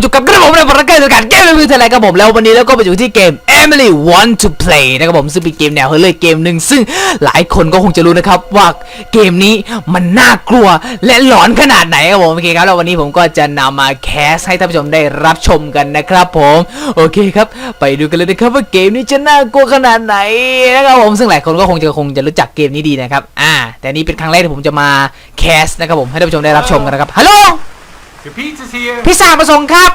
อยู่กับกระผมในประกาศการเกมในมือเทเลครับผมแล้ววันนี้เราก็ไปอยู่ที่เกม Emily Want to Play นะครับผมซึ่งเป็นเกมแนวเฮอร์เลยเกมหนึ่งซึ่งหลายคนก็คงจะรู้นะครับว่าเกมนี้มันน่ากลัวและหลอนขนาดไหนครับผมโอเคครับแล้ววันนี้ผมก็จะนำมาแคสให้ท่านผู้ชมได้รับชมกันนะครับผมโอเคครับ ไปดูกันเลยนะครับว่าเกมนี้จะน่ากลัวขนาดไหนนะครับผมซึ่งหลายคนก็คงจะคงจะรู้จักเกมนี้ดีนะครับอ่าแต่นี่เป็นครั้งแรกที่ผมจะมาแคสนะครับผมให้ท่านผู้ชมได้รับชมกันนะครับฮัลโหล Your pizza's here. พิซซ่ามาส่งครับ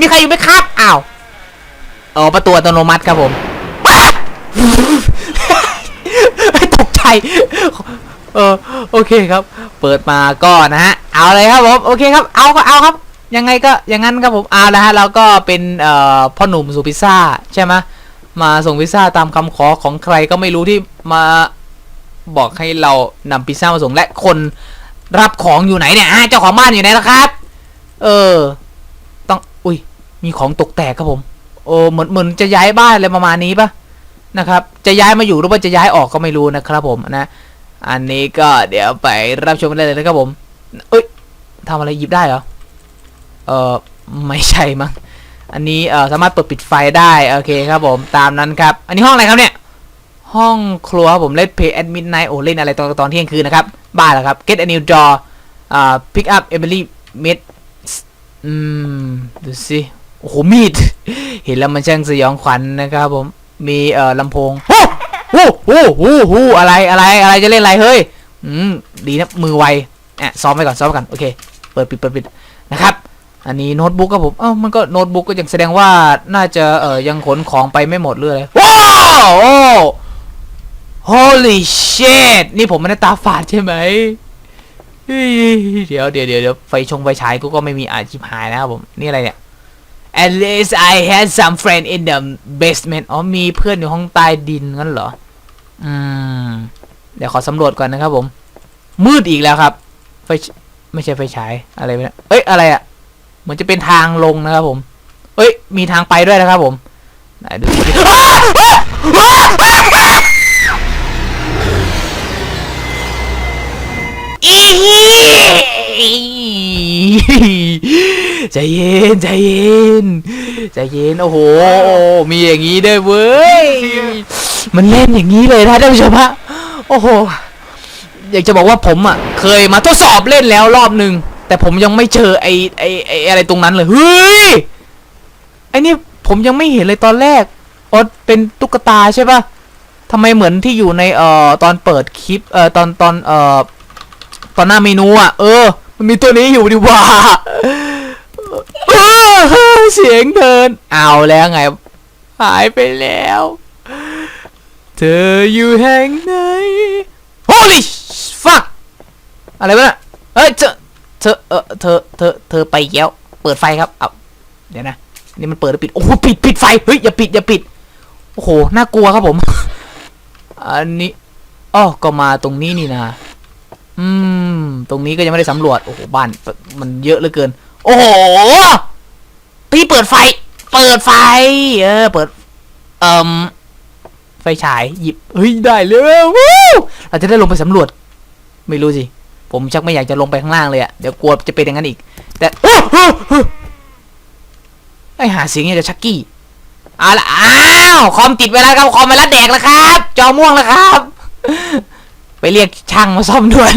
มีใครอยู่ไหมครับ อ้าวเออประตูอัตโนมัติครับผมตกใจ เออโอเคครับ เปิดมาก็นะฮะ เอาเลยครับผม โอเคครับ เอาก็เอาครับ ยังไงก็อย่างนั้นครับผม เอาละฮะ เราก็เป็นเอ่อพ่อหนุ่มสู่พิซซ่าใช่ไหมมาส่งพิซซ่าตามคำขอของใครก็ไม่รู้ที่มาบอกให้เรานำพิซซ่ามาส่งและคน รับของอยู่ไหนเนี่ยอะเจ้าของบ้านอยู่ไหนล่ะครับ เออ ต้องอุ้ย มีของตกแตกครับผมโอ้เหมือนเหมือนจะย้ายบ้านอะไรประมาณนี้ปะนะครับ จะย้ายมาอยู่หรือว่าจะย้ายออกก็ไม่รู้นะครับผมนะ อันนี้ก็เดี๋ยวไปรับชมกันได้เลยนะครับผม เอ้ยทำอะไรหยิบได้เหรอ เออไม่ใช่มั้ง อันนี้เออสามารถเปิดปิดไฟได้ โอเคครับผม ตามนั้นครับ อันนี้ห้องอะไรครับเนี่ย ห้องครัวครับผมเล่น Play at Midnight โอเล่นอะไรตอนตอนเที่ยงคืนนะครับ บ้าแล้วครับ Get a new door อ่า pick up Emily mid อืม ดูสิ โอ้โห มีด เห็นแล้วมันช่างสยองขวัญนะครับผม มีเอ่อลำโพงโอ้โหโอ้โหโอ้อะไรอะไรอะไรจะเล่นอะไรเฮ้ย อืม ดีนะ มือไวแอะซ้อมไปก่อนซ้อมไปก่อน โอเค เปิดปิดเปิดปิดนะครับอันนี้โน้ตบุ๊กครับผม เอ้า มันก็โน้ตบุ๊กก็ยังแสดงว่าน่าจะเอ่อยังขนของไปไม่หมดเลยว้าวโอ้ holy shit นี่ผมไม่ได้ตาฝาดใช่ไหมเฮ้ยเดี๋ยวเดี๋ยวเดี๋ยวเดี๋ยวไฟชงไฟฉายกูก็ไม่มีอาชิบหายนะครับผม นี่อะไรเนี่ย At least I had some friend in the basement อ๋อมีเพื่อนอยู่ห้องใต้ดินงั้นเหรอ อืม เดี๋ยวขอสำรวจก่อนนะครับผม มืดอีกแล้วครับ ไฟฉไม่ใช่ไฟฉายอะไรเนี่ยเอ้ยอะไรอะ่ะเหมือนจะเป็นทางลงนะครับผม เอ้ย มีทางไปด้วยนะครับผมไหนดู ใจเย็นใจเย็นใจเย็นโอ้โห มีอย่างนี้ด้วยเว้ย มันเล่นอย่างนี้เลยนะท่านผู้ชมฮะโอ้โห อยากจะบอกว่าผมอะ เคยมาทดสอบเล่นแล้วรอบหนึ่งแต่ผมยังไม่เจอไอ้ไอ้ไอ้อะไรตรงนั้นเลยเฮ้ยไอ้นี่ผมยังไม่เห็นเลยตอนแรกออเป็นตุ๊กตาใช่ปะทำไมเหมือนที่อยู่ในเอ่อตอนเปิดคลิปเอ่อตอนตอนเอ่อตอนหน้าเมนูอะ เออ มันมีตัวนี้อยู่ดีว่าเสียงเดิน เอาแล้วไง หายไปแล้ว เธออยู่แห่งไหน Holy fuck อะไรวะเนี่ยเฮ้ยเธอเธอเออเธอเธอเธอไปแล้ว เปิดไฟครับเอาเดี๋ยวนะ นี่มันเปิดหรือปิด โอ้โหปิดปิดไฟ เฮ้ยอย่าปิดอย่าปิด โอ้โห น่ากลัวครับผม อันนี้อ๋อก็มาตรงนี้นี่นะ อืม ตรงนี้ก็ยังไม่ได้สำรวจ โอ้โห บ้าน มันเยอะเหลือเกิน โอ้โห พี่เปิดไฟ เปิดไฟ เออ เปิด เอ่มไฟฉาย หยิบ เฮ้ย ได้เลยวู้เราจะได้ลงไปสำรวจ ไม่รู้สิ ผมชักไม่อยากจะลงไปข้างล่างเลยอะเดี๋ยวกลัวจะเป็นอย่างนั้นอีก แต่โอ้โหโอ้ไอหาเสียงอย่างกับชักกี้เอาละอ้าวคอมติดไปแล้วครับคอมมาแล้วแดกแล้วครับ จอม่วงแล้วครับ ไปเรียกช่างมาซ่อมด่วน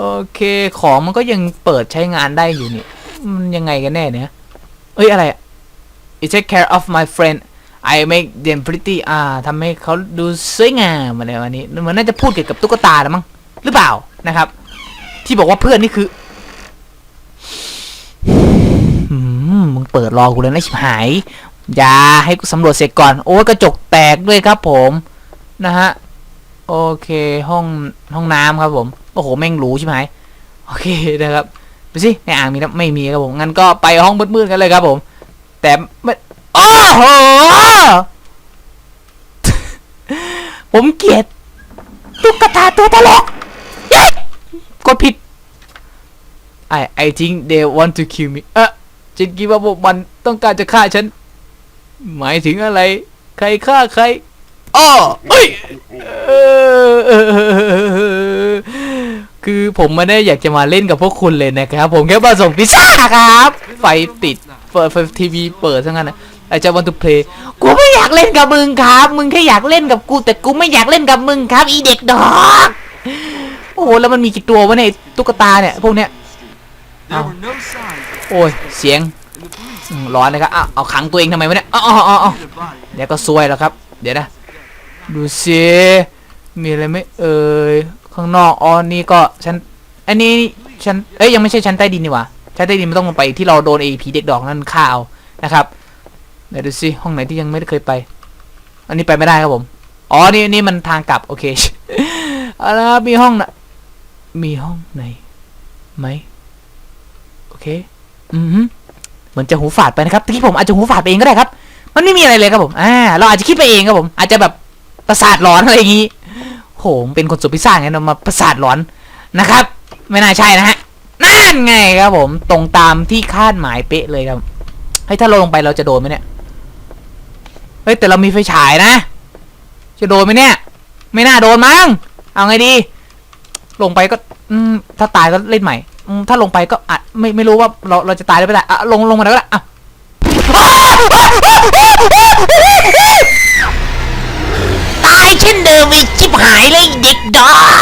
โอเค ของมันก็ยังเปิดใช้งานได้อยู่นี่ มันยังไงกันแน่เนี่ยเอ้ย อะไรอะ It take care of my friend I make them pretty อ่าทำให้เขาดูสวยงามอะไรวันนี้มือนน่าจะพูดเกี่ยวกับตุ๊กตาแล้วมั้งหรือเปล่านะครับ ที่บอกว่าเพื่อนนี่คือมึงเปิดรอกูเลยนะชิบหาย อย่าให้กูสำรวจเสร็จก่อน โอ้กระจกแตกด้วยครับผม นะฮะ โอเคห้องห้องน้ำครับผม โอ้โหแม่งหรูใช่ไหมโอเคนะครับดูสิในอ่างมีน้ำไม่มีครับผมงั้นก็ไปห้องมืดๆกันเลยครับผม แต่ไม่โอ้โหผมเกลียดตุ๊กตาตัวตลกกดผิด I I think they want to kill me เอะฉันคิดว่าพวกมันต้องการจะฆ่าฉัน หมายถึงอะไร ใครฆ่าใคร อ้อเอ้ยเออเออเออเออเออคือผมไม่ได้อยากจะมาเล่นกับพวกคุณเลยนะครับ ผมแค่มาส่งพิซซ่าครับ ไฟติด เปิดไฟทีวีเปิดซะงั้นนะไอจะวันทูเพลย์กูไม่อยากเล่นกับมึงครับ มึงแค่อยากเล่นกับกู แต่กูไม่อยากเล่นกับมึงครับ อีเด็กดอก โอ้โหแล้วมันมีกี่ตัววะเนี่ยไอ้ตุ๊กตาเนี่ยพวกเนี้ย There were no signs โอ้ยเสียง and the police อืมร้อนนะครับอ้าวเอาขังตัวเองทำไมวะเนี่ยอ๋ออ๋ออ๋ออ๋อ hid a body. เดี๋ยวก็ซวยแล้วครับ เดี๋ยวนะ ดูสิมีอะไรไหมเอ่ยข้างนอกอ๋อนี่ก็ชั้นอันนี้ชั้นเอ้ยยังไม่ใช่ชั้นใต้ดินนี่หว่าชั้นใต้ดินมันต้องลงไปที่เราโดนไอ้ผีเด็กดอกนั่นฆ่าเอานะครับเดี๋ยวดูสิห้องไหนที่ยังไม่ได้เคยไป อันนี้ไปไม่ได้ครับผมอ๋อนี่นี่มันทางกลับโอเคเอาละครับมีห้องนะมีห้องไหนไหมโอเคอือหือเหมือนจะหูฝาดไปนะครับที่ผมอาจจะหูฝาดไปเองก็ได้ครับ มันไม่มีอะไรเลยครับผมอ่าเราอาจจะคิดไปเองครับผม อาจจะแบบ ประสาทหลอนอะไรอย่างนี้โหผมเป็นคนสุดพิซซ่าไงเรามาประสาทหลอนนะครับ ไม่น่าใช่นะฮะนั่นไงครับผมตรงตามที่คาดหมายเป๊ะเลยครับเฮ้ยถ้าเราลงไปเราจะโดนไหมเนี่ยเฮ้ยแต่เรามีไฟฉายนะ จะโดนไหมเนี่ย ไม่น่าโดนมั้งเอาไงดี ลงไปก็อืมถ้าตายก็เล่นใหม่อืมถ้าลงไปก็อะไม่ไม่รู้ว่าเราเราจะตายหรือไม่ตายอะลงลงมาแล้วก็ได้อะตาย เช่นเดิมอีกชิบหายเลยเด็กดอก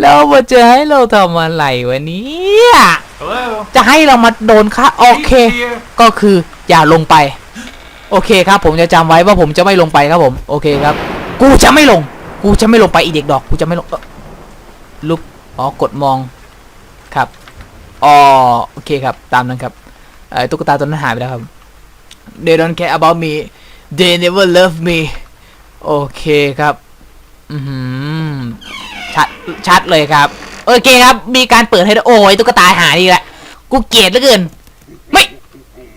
แล้วมาจะให้เราทำอะไรวะเนี่ย Hello? จะให้เรามาโดนค่าโอเค Pete's here. ก็คืออย่าลงไป โอเคครับ ผมจะจำไว้ว่าผมจะไม่ลงไปครับผม โอเคครับ กูจะไม่ลง กูจะไม่ลงไปอีเด็กดอก กูจะไม่ลงเอ้อลุกอ๋อกดมองครับอ๋อโอเคครับ ตามนั้นครับเอ่อตุ๊กตาตัวนั้นหายไปแล้วครับ They don't care about me They never love me โอเคครับ อือหือชัด ชัดเลยครับ โอเคครับ มีการเปิดให้ด้วโอ้ยตุ๊กตาหายดีแหละกูเกลียดเหลือเกิน ไม่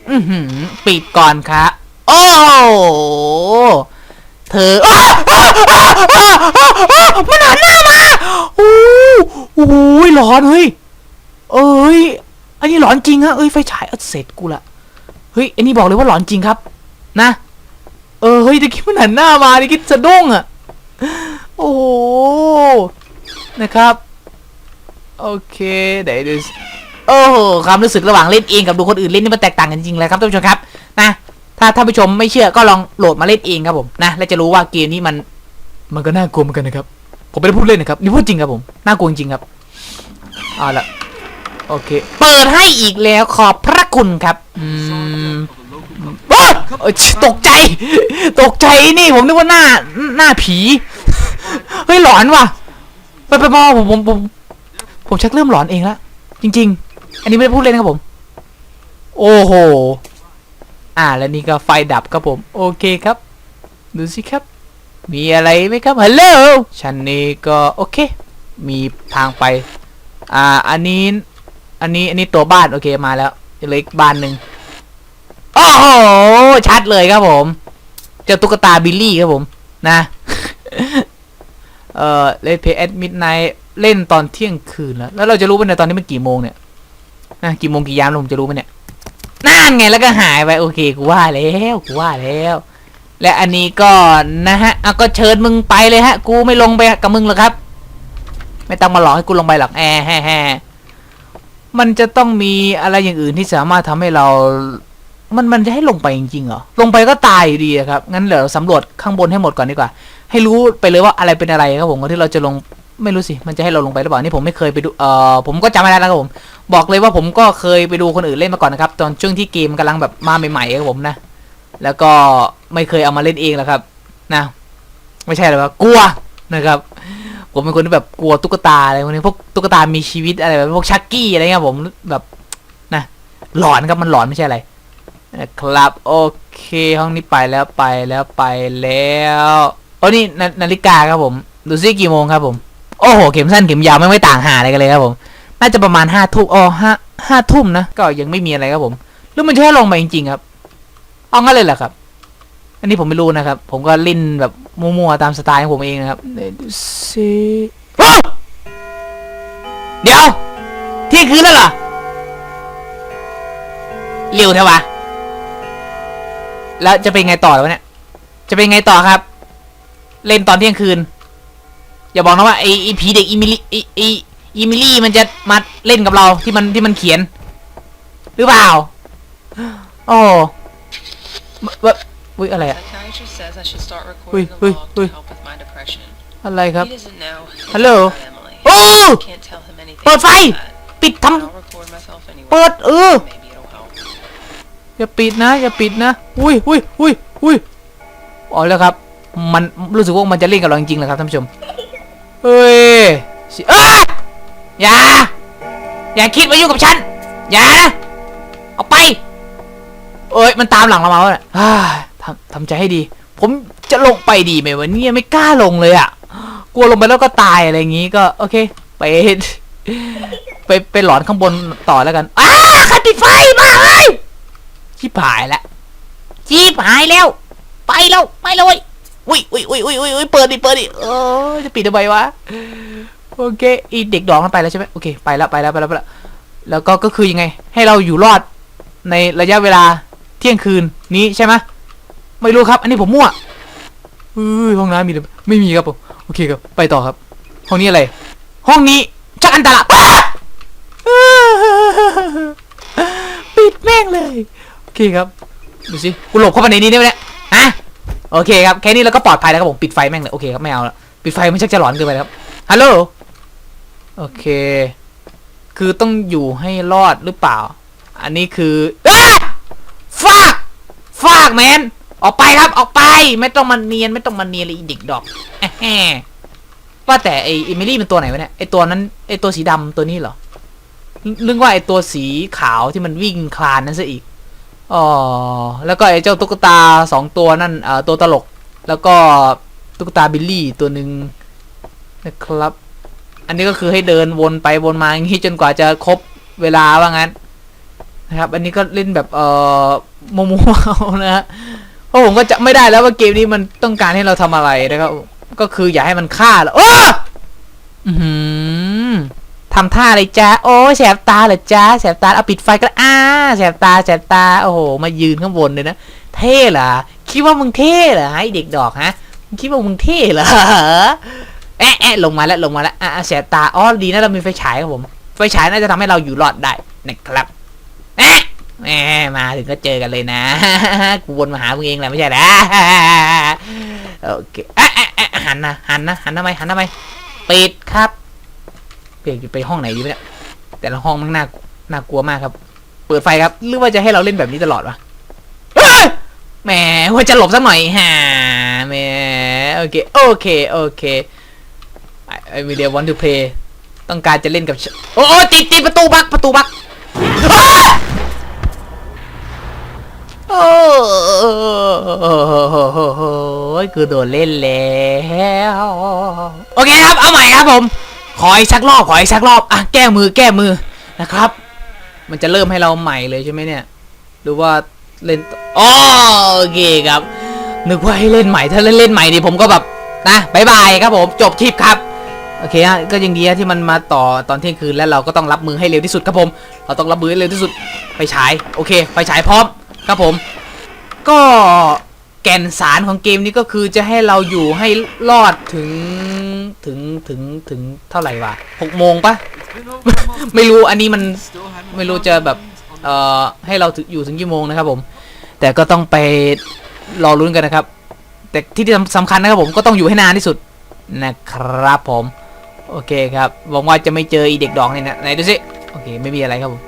อือหือปิดก่อนครับ โอ้เธออ้าวอ้าวอ้าวอ้าวอ้าวมันหันหน้ามาโอ้โหหลอนเฮ้ย เอ้ย อันนี้หลอนจริงฮะเอ้ยไฟฉายเสร็จกูละ เฮ้ย อันนี้บอกเลยว่าหลอนจริงครับ นะ เออเฮ้ยตะกี้มันหันหน้ามาตะกี้สะดุ้งอะ โอ้โห นะครับ โอเคเดี๋ยวดูโอ้โหความรู้สึกระหว่างเล่นเองกับดูคนอื่นเล่นนี่มันแตกต่างกันจริงเลยครับท่านผู้ชมครับนะถ้าท่านผู้ชมไม่เชื่อก็ลองโหลดมาเล่นเองครับผมนะแล้วจะรู้ว่าเกมนี้มันมันก็น่ากลัวเหมือนกันนะครับ ผมไม่ได้พูดเล่นนะครับนี่พูดจริงครับผมน่ากลัวจริงครับเอาละโอเค เปิดให้อีกแล้วขอบพระคุณครับอืม of the local ว้า เอ้ยตกใจ ตกใจนี่ผมนึกว่าหน้าหน้าผี เฮ้ยหลอนว่ะ ไปไปมาผมผมผมผมชักเริ่มหลอนเองละจริง ๆ อันนี้ไม่ได้พูดเล่นะครับผม โอ้โห อ่าแล้วนี่ก็ไฟดับครับผม โอเคครับ ดูสิครับ มีอะไรไหมครับฮัลโหลชั้นนี้ก็โอเค มีทางไป อ่า อันนี้ อันนี้ อันนี้ตัวบ้านโอเคมาแล้วเลืออีกบ้านหนึ่ง โอ้โห ชัดเลยครับผม เจ้าตุ๊กตาบิลลี่ครับผมนะ เอ่อเล่นเพย์แอดมิดไนเล่นตอนเที่ยงคืนแล้ว แล้วเราจะรู้ไหมในยตอนนี้มันกี่โมงเนี่ยนะกี่โมงกี่ยามเราผมจะรู้ไหมเนี่ยนั่นไงแล้วก็หายไปโอเคกูว่าแล้วกูว่าแล้ว และอันนี้ก็นะฮะเอาก็เชิญมึงไปเลยฮะ กูไม่ลงไปกับมึงหรอกครับ ไม่ต้องมาหลอกให้กูลงไปหรอกแอแฮ่แฮมันจะต้องมีอะไรอย่างอื่นที่สามารถทำให้เรา มันมันจะให้ลงไปจริงๆเหรอ ลงไปก็ตายอยู่ดีอะครับ งั้นเดี๋ยวเราสำรวจข้างบนให้หมดก่อนดีกว่า ให้รู้ไปเลยว่าอะไรเป็นอะไรครับผมก่อนที่เราจะลงไม่รู้สิ มันจะให้เราลงไปหรือเปล่า นี่ผมไม่เคยไปดู เอ่อ ผมก็จำไม่ได้แล้วครับผม บอกเลยว่าผมก็เคยไปดูคนอื่นเล่นมาก่อนนะครับ ตอนช่วงที่เกมกำลังแบบมาใหม่ๆครับผมนะ แล้วก็ไม่เคยเอามาเล่นเองแล้วครับ นะ ไม่ใช่หรอกกลัวนะครับ ผมเป็นคนที่แบบกลัวตุ๊กตาอะไรพวกนี้ พวกตุ๊กตามีชีวิตอะไรแบบพวกชักกี้อะไรเงี้ยผมแบบ นะ หลอนครับ มันหลอนไม่ใช่อะไร นะครับโอเคห้องนี้ไปแล้วไปแล้วไปแล้วโอ้นี่นานาฬิกาครับผม ดูซิกี่โมงครับผม โอ้โห เข็มสั้นเข็มยาวไม่ไม่ต่างหาอะไรกันเลยครับผม น่าจะประมาณห้าทุ่มอ๋อห้าห้าทุ่มนะ ก็ยังไม่มีอะไรครับผมหรือมันจะให้ลงไปจริงๆครับ เอางั้นเลยเหรอครับ อันนี้ผมไม่รู้นะครับ ผมก็เล่นแบบมั่วๆตามสไตล์ของผมเองนะครับดูซิเดี๋ยวเที่ยงคืนแล้วเหรอเร็วเท่าวะ แล้วจะเป็นไงต่อวะเนี่ย จะเป็นไงต่อครับ เล่นตอนเที่ยงคืน อย่าบอกนะว่าไอ้ไอ้ผีเด็กอีมิลี่ไอ้ไอ้อีมิลี่มันจะมาเล่นกับเราที่มันที่มันเขียน หรือเปล่า โอ้บะอุ้ยอะไรอะ Psychiatrist says I should start Ui, recording the ui, log ui. to help with my depression. อะไรครับ He doesn't know. Hello? about Emily. โอ้ Can't tell him anything. เปิดไฟ about that. ปิดท I'll record myself ำ anyway. เปิดเออ Maybe it'll help. อย่าปิดนะ อย่าปิดนะ อุ้ยอุ้ยอุ้ยอุ้ยอ๋อแล้วครับ มันรู้สึกว่ามันจะเล่นกับเราจริงๆเลยครับท่านผู้ชม เฮ้ยสิเอ้ยอย่า อย่าคิดมายุ่งกับฉัน อย่านะเอาไป เอ้ย มันตามหลังเรามาเนี่ยทำทำใจให้ดี ผมจะลงไปดีไหมวันนี้ไม่กล้าลงเลยอะ กลัวลงไปแล้วก็ตายอะไรอย่างงี้ก็โอเค ไป ไปไปหลอนข้างบนต่อแล้วกัน อ้าใครปิดไฟมาเฮ้ย ชิบหายแล้วชิบหายแล้ว ไปแล้วไปแล้วเว้ยอุ้ยอุ้ยอุ้ยอุ้ยอุ้ยอุ้ยเปิดดิเปิดดิเออจะปิดทำไมวะโอเคอีเด็กดองมันไปแล้วใช่ไหมโอเคไปแล้วไปแล้วไปแล้วไปแล้วแล้วก็ก็คือยังไง ให้เราอยู่รอดในระยะเวลาเที่ยงคืนนี้ใช่ไหมไม่รู้ครับ อันนี้ผมมั่วเอ้ยห้องน้ำมีหรือไม่มีครับผมโอเคครับไปต่อครับ ห้องนี้อะไร ห้องนี้ชักอันตรายอ้าปิดแม่งเลยโอ เคครับ ดูสิกูหลบเข้าไปในนี้ได้ไหมเนี่ยฮะโอเคครับแค่นี้เราก็ปลอดภัยแล้วครับผมปิดไฟแม่งเลยโอเคครับไม่เอาละปิดไฟมันชักจะหลอนเกินไปแล้วครับฮัลโหลโอเค คือต้องอยู่ให้รอดหรือเปล่า อันนี้คืออาฟากฟากแมนออกไปครับออกไปไม่ต้องมาเนียนไม่ต้องมาเนียนเลยอีเด็กดอกแอะแอะว่าแต่ไอเอมิลี่เป็นตัวไหนวะเนี่ยไอตัวนั้นไอตัวสีดำตัวนี้เหรอนึกว่าไอตัวสีขาวที่มันวิ่งคลานนั่นซะอีก อ๋อแล้วก็ไอ้เจ้าตุ๊กตาสองตัวนั่นเอ่อตัวตลก แล้วก็ตุ๊กตาบิลลี่ตัวหนึ่งนะครับ อันนี้ก็คือให้เดินวนไปวนมาอย่างนี้จนกว่าจะครบเวลาว่างั้นนะครับ อันนี้ก็เล่นแบบเอ่อมัวๆเอานะฮะเพราะผมก็จะไม่ได้แล้วว่าเกมนี้มันต้องการให้เราทำอะไรนะครับ ก็คืออย่าให้มันฆ่าแล้วโอ้อือ ทำท่าอะไรจ้าโอ้แสบตาเหรอจ้าแสบตาเอาปิดไฟก็อ่าแสบตาแสบตาโอ้โหมายืนข้างบนเลยนะเท่เหรอคิดว่ามึงเท่เหรอไอเด็กดอกฮะมึงคิดว่ามึงเท่เหรอแอะแอะลงมาแล้วลงมาแล้วอะแสบตาอ๋อดีนะเรามีไฟฉายครับผมไฟฉายน่าจะทำให้เราอยู่รอดได้นะครับแอะแหมมาถึงก็เจอกันเลยนะกูวนมาหามึงเองแหละไม่ใช่นะโอเคอะอะอะหันนะหันนะหันทำไมหันทำไมปิดครับ เปไปห้องไหนดีวะเนี่ยแต่ละห้องมันน่าน่ากลัวมากครับ เปิดไฟครับ หรือว่าจะให้เราเล่นแบบนี้ตลอดวะแหมว่าจะหลบสักหน่อยฮ่าแหมโอเคโอเคโอเคไอวิดีโอ want to play ต้องการจะเล่นกับ โอ้โอติดติดประตูบักประตูบักโอ้โหคือโดนเล่นแล้ว โอเคครับ เอาใหม่ครับผม ขออีกสักรอบขออีกสักรอบอะแก้มือแก้มือนะครับ มันจะเริ่มให้เราใหม่เลยใช่ไหมเนี่ย หรือว่าเล่นอ๋อโอเคครับ นึกว่าให้เล่นใหม่ถ้าเล่นเล่นใหม่ดิผมก็แบบนะบายบายครับผมจบคลิปครับโอเคฮะก็ยังดีฮะที่มันมาต่อตอนเที่ยงคืนแล้วเราก็ต้องรับมือให้เร็วที่สุดครับผม เราต้องรับมือให้เร็วที่สุดไปฉายโอเคไปฉายพร้อมครับผม ก็ ก่นสารของเกมนี้ก็คือจะให้เราอยู่ให้รอดถึงถึงถึงถึงเท่าไหร่วะหกโมงปะ ไม่รู้อันนี้มันไม่รู้จะแบบเอ่อให้เราถึงอยู่ถึงกี่โมงนะครับผม แต่ก็ต้องไปรอลุ้นกันนะครับ แต่ที่สำคัญนะครับผมก็ต้องอยู่ให้นานที่สุดนะครับผม โอเคครับหวังว่าจะไม่เจออีเด็กดอกนี่นะไหนดูสิโอเคไม่มีอะไรครับผม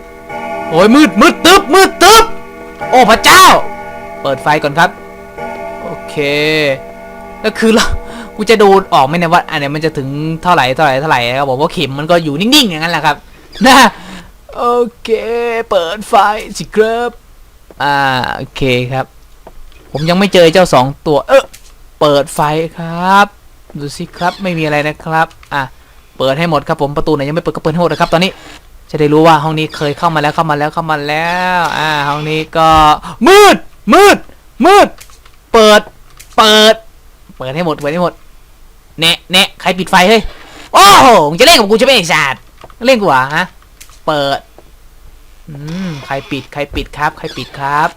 โอ้ยมืดมืดตึ๊บมืดตึ๊บโอ้พระเจ้า เปิดไฟก่อนครับ เคก็คือเรากูจะดูออกไหมเนี่ยว่าอันไหนมันจะถึงเท่าไหร่เท่าไหร่เท่าไหร่ครับผมว่าเข็มมันก็อยู่นิ่งๆอย่างนั้นแหละครับนะโอเคเปิดไฟสิครับอ่าโอเคครับ ผมยังไม่เจอเจ้าสองตัว เออเปิดไฟครับ ดูสิครับไม่มีอะไรนะครับ อะเปิดให้หมดครับผมประตูไหนยังไม่เปิดก็เปิดให้หมดนะครับตอนนี้จะได้รู้ว่าห้องนี้เคยเข้ามาแล้วเข้ามาแล้วเข้ามาแล้ว อ่าห้องนี้ก็มืดมืดมืด เปิด เปิด เปิดให้หมด เปิดให้หมด แนะแนะใครปิดไฟเฮ้ย โอ้โหมึงจะเล่นกับกูใช่ไหมไอ้สัตว์เล่นกูเหรอฮะ เปิด อืม ใครปิด ใครปิดครับ ใครปิดครับ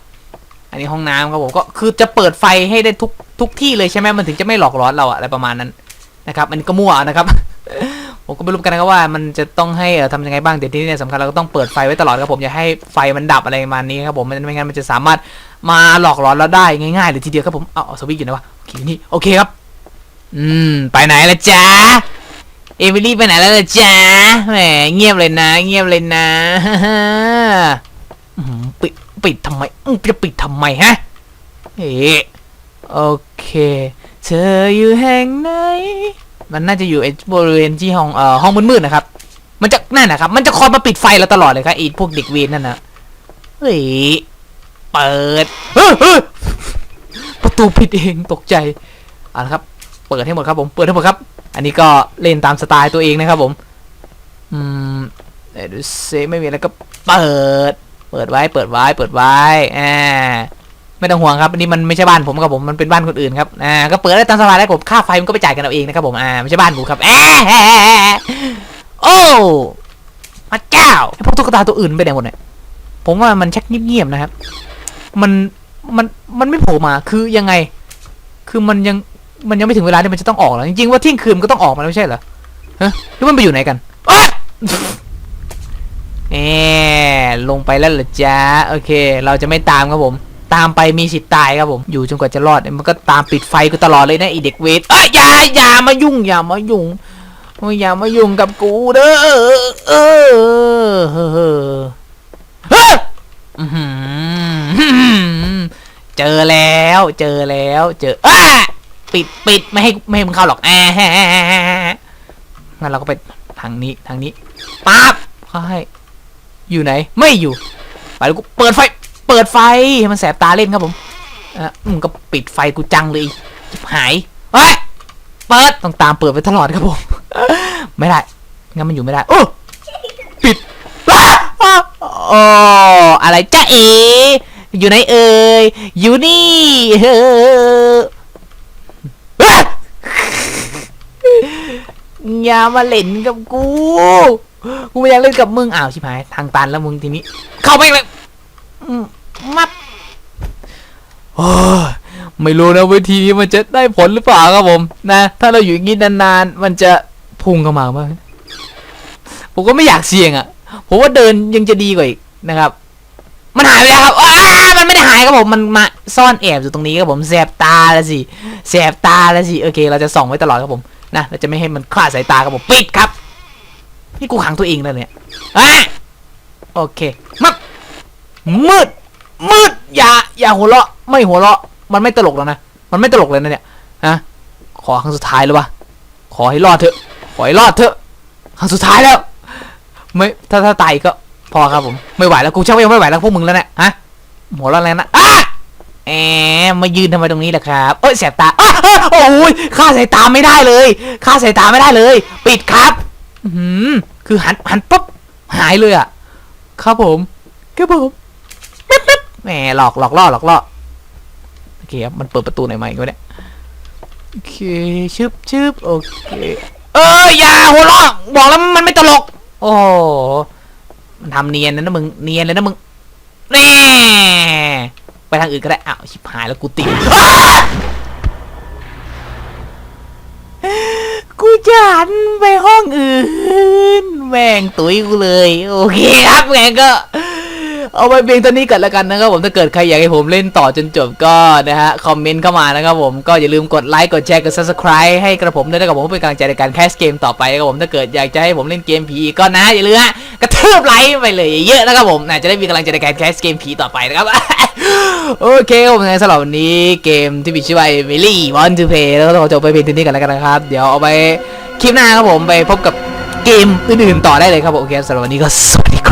อันนี้ห้องน้ำครับผม ก็คือจะเปิดไฟให้ได้ทุกทุกที่เลยใช่ไหมมันถึงจะไม่หลอกหลอนเราอะอะไรประมาณนั้นนะครับ อันนี้ก็มั่วนะครับ ผมก็ไม่รู้กันนะครับว่ามันจะต้องให้เอ่อทำยังไงบ้างแต่ที่นี่นี่สำคัญเราก็ต้องเปิดไฟไว้ตลอดครับผมอย่าให้ไฟมันดับอะไรประมาณนี้ครับผมมันไม่งั้นมันจะสามารถมาหลอกหลอนเราได้ง่ายๆเลยทีเดียวครับผมเอาสวิตช์อยู่นะวะโอเคนี่โอเคครับ อืม ไปไหนละจ๊ะเอมิลี่ไปไหนแล้วละจ๊ะแหมเงียบเลยนะ เงียบเลยนะปิดปิดทำไมจะปิดทำไมฮะเอ๊ะโอเค เธออยู่แห่งไหน มันน่าจะอยู่บริเวณที่ห้องเอ่อห้องมืดๆนะครับ มันจะนั่นนะครับ มันจะคอยมาปิดไฟเราตลอดเลยครับไอ้พวกเด็กเวรนั่นนะเฮ้ยเปิดประตูปิดเองตกใจเอาละครับ เปิดให้หมดครับผมเปิดให้หมดครับ อันนี้ก็เล่นตามสไตล์ตัวเองนะครับผม อืมเดี๋ยวดูซิไม่มีอะไรก็เปิด เปิดไว้เปิดไว้เปิดไว้อ่า ไม่ต้องห่วงครับอันนี้มันไม่ใช่บ้านผมครับผมมันเป็นบ้านคนอื่นครับอ่าก็เปิดได้ตามสบายแล้วผมค่าไฟมันก็ไปจ่ายกันเอาเองนะครับผมอ่าไม่ใช่บ้านผมครับแอะโอ้พระเจ้าไอ้พวกตุ๊กตาตัวอื่นไปไหนหมดเนี่ยผมว่ามันชักเงียบๆนะครับ มันมันมันไม่โผล่มาคือยังไง คือมันยังมันยังไม่ถึงเวลาที่มันจะต้องออกแล้วจริงๆว่าเที่ยงคืนมันก็ต้องออกมาแล้วไม่ใช่เหรอฮะหรือมันไปอยู่ไหนกันอ๊ะแหมลงไปแล้วเหรอจ๊ะโอเค เราจะไม่ตามครับผม ตามไปมีสิทธิ์ตายครับผม อยู่จนกว่าจะรอดมันก็ตามปิดไฟกูตลอดเลยนะไอเด็กเวทเอ้ยอย่าอย่ามายุ่งอย่ามายุ่งอย่ามายุ่งกับกูเด้อเออเออเฮ้อเจอแล้วเจอแล้วเจออ้าปิดปิดไม่ให้ไม่ให้มึงเข้าหรอกแอะงั้นเราก็ไปทางนี้ทางนี้ปั๊บเขาให้อยู่ไหน ไม่อยู่ ไปแล้วกูเปิดไฟ เปิดไฟให้มันแสบตาเล่นครับผมอะมึงก็ปิดไฟกูจังเลยชิบหายเฮ้ยเปิดต้องตามเปิดไปตลอดครับผม ไม่ได้งั้นมันอยู่ไม่ได้โอ้ปิดโอ้อะไรจ้าเอ อยู่ไหนเอ่ยอยู่นี่เฮ้ออย่ามาเล่นกับกู กูไม่อยากเล่นกับมึงอ้าวชิบหาย ทางตันแล้วมึงทีนี้ เข้าไปเลย มับโอ้ไม่รู้นะวิธีนี้มันจะได้ผลหรือเปล่าครับผม นะ ถ้าเราอยู่อย่างนี้นานๆ มันจะพุ่งเข้ามาไหมผมก็ไม่อยากเสี่ยงอะ ผมว่าเดินยังจะดีกว่าอีกนะครับ มันหายไปแล้วครับอ้ามันไม่ได้หายครับผม มันมาซ่อนแอบอยู่ตรงนี้ครับผม แสบตาแล้วสิ แสบตาแล้วสิ โอเค เราจะส่องไว้ตลอดครับผม นะ เราจะไม่ให้มันคลาดสายตาครับผม ปิดครับ นี่กูขังตัวเองแล้วเนี่ยอะโอเค มับ มืด มืด อย่า อย่าหัวเราะ ไม่หัวเราะ มันไม่ตลกแล้วนะ มันไม่ตลกเลยนะเนี่ยฮะขอครั้งสุดท้ายแล้ววะขอให้รอดเถอะ ขอให้รอดเถอะ ครั้งสุดท้ายแล้ว ไม่ ถ้าถ้าตายก็พอครับผม ไม่ไหวแล้วกูเช่ายังไม่ไหวแล้วพวกมึงแล้วเนี่ย ฮะ หัวเร้อนแล้วนะอ้าแอมมายืนทำไมตรงนี้ล่ะครับ เอ้ยแสบตาอ้าโอ้ยค่าสายตาไม่ได้เลย ค่าสายตาไม่ได้เลย ปิดครับอือหือคือหันหันปุ๊บหายเลยอะ ครับผม ครับผม แหมหลอกหลอกล่อหลอกล่อโอเคครับมันเปิดประตูไหนมาอีกวะเนี่ยโอเคชึบชึบโอเคเอ้ยอย่าหัวเราะบอกแล้วมันไม่ตลก โอ้โหมันทำเนียนนะนะมึงเนียนเลยนะมึงแน่ไปทางอื่นก็ได้อ้าวชิบหายแล้วกูติดกูจะหันไปห้องอื่นแม่งตุ๋ยกูเลย โอเคครับแม่งก็ เอาไปเพียงเท่านี้ก่อนแล้วกันนะครับผมถ้าเกิดใครอยากให้ผมเล่นต่อจนจบก็นะฮะคอมเมนต์เข้ามานะครับผมก็อย่าลืมกดไลค์กดแชร์กด subscribe ให้กระผมด้วยนะครับผมเพื่อเป็นกำลังใจในการแคสเกมต่อไปนะครับผมถ้าเกิดอยากจะให้ผมเล่นเกมผีก็นะอย่าลืมกระทืบไลค์ไปเลยเยอะนะครับผมนะจะได้มีกำลังใจในการแคสเกมผีต่อไปนะครับโอเคครับผมในสำหรับวันนี้เกมที่มีชื่อว่า Emily Want to Play แล้วก็ต้อจบไปเพียงเท่านี้กันแล้วกันนะครับ เดี๋ยวเอาไปคลิปหน้าครับผมไปพบกับเกมอื่นๆต่อได้เลยครับผมโอเคสำหรับวันนี้ก็สวัสดีครับ